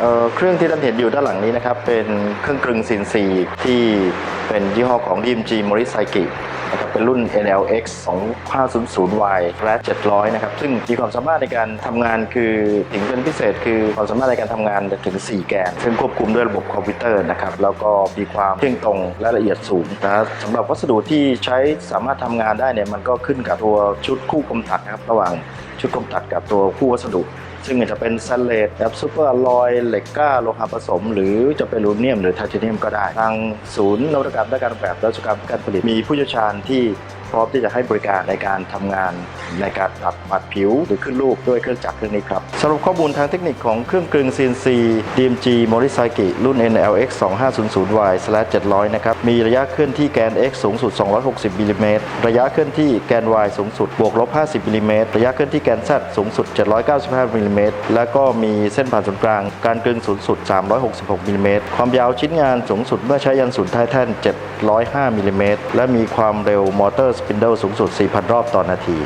เเครื่องที่ท่านเห็นอยู่ด้านหลังนี้นะครับ เป็นเครื่องกลึงซินซีที่เป็นยี่ห้อของ DMG Morisaki นะครับเป็นรุ่น NLX 2500Y Flat 700 นะครับ ซึ่งมีความสามารถในการทำงานคือถึงเป็นพิเศษคือความสามารถในการทำงานถึง 4 แกน ซึ่งควบคุมด้วยระบบคอมพิวเตอร์นะครับ แล้วก็มีความเที่ยงตรงและละเอียดสูงนะสำหรับวัสดุที่ใช้สามารถทำงานได้เนี่ยมันก็ขึ้นกับตัวชุดคู่กลมตัดนะครับระหว่างชุดกลมตัดกับตัวคู่วัสดุ ซึ่งจะเป็นสเลตแบบซูเปอร์อลลอยเหล็กกล้าโลหะผสม หรือจะเป็นอลูมิเนียมหรือไทเทเนียมก็ได้ ทางศูนย์นวัตกรรมด้านการออกแบบและอุตสาหกรรมการผลิตมีผู้เชี่ยวชาญที่ ร้อมที่จะให้บริการในการทำงานในการตัดบัดผิว หรือขึ้นรูปด้วยเครื่องจักรเครื่องนี้ครับสรุปข้อมูลทางเทคนิคของเครื่องกลึง CNC DMG Morisaki รุ่น NLX 2500Y 700นะครับ มีระยะเคลื่อนที่แกน X สูงสุด 260มิลลิเมตรระยะเคลื่อนที่แกน Y สูงสุด บวกลบ 50มิลลิเมตรระยะเคลื่อนที่แกน Z สูงสุด 795มิลลิเมตรแล้วก็มีเส้นผ่านศูนย์กลาง การกลึงสูงสุด 366มิลลิเมตรความยาวชิ้นงานสูงสุดเมื่อใช้ยันศูนย์ท้ายแท่น 705มิลลิเมตรและมีความเร็วมอเตอร์สปินเดิลสูงสุด 4,000 รอบต่อนาที